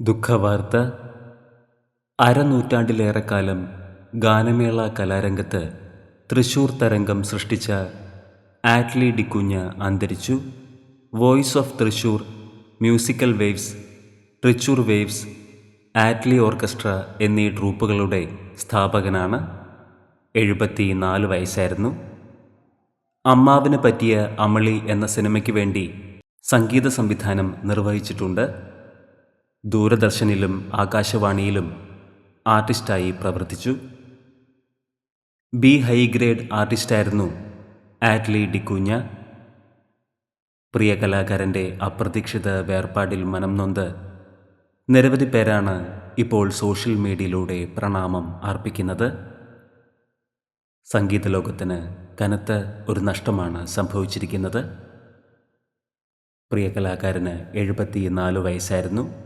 ദുഃഖവാർത്ത. അരനൂറ്റാണ്ടിലേറെക്കാലം ഗാനമേള കലാരംഗത്ത് തൃശൂർ തരംഗം സൃഷ്ടിച്ച ആറ്റ്ലി ഡിക്കുഞ്ഞ് അന്തരിച്ചു. Voice of Thrissur musical waves Trichur waves Atley orchestra എന്നീ ട്രൂപ്പുകളുടെ സ്ഥാപകനാണ്. എഴുപത്തി നാല് വയസ്സായിരുന്നു. അമ്മാവിന് പറ്റിയ അമളി എന്ന സിനിമയ്ക്ക് വേണ്ടി സംഗീത സംവിധാനം നിർവഹിച്ചിട്ടുണ്ട്. ദൂരദർശനിലും ആകാശവാണിയിലും ആർട്ടിസ്റ്റായി പ്രവർത്തിച്ചു. ബി ഹൈ ഗ്രേഡ് ആർട്ടിസ്റ്റായിരുന്നു ആറ്റ്ലി ഡിക്കൂഞ്ഞ. പ്രിയ കലാകാരന്റെ അപ്രതീക്ഷിത വേർപാടിൽ മനം നൊന്ത് നിരവധി പേരാണ് ഇപ്പോൾ സോഷ്യൽ മീഡിയയിലൂടെ പ്രണാമം അർപ്പിക്കുന്നത്. സംഗീത ലോകത്തിന് കനത്ത ഒരു നഷ്ടമാണ് സംഭവിച്ചിരിക്കുന്നത്. പ്രിയ കലാകാരന് എഴുപത്തി നാല് വയസ്സായിരുന്നു.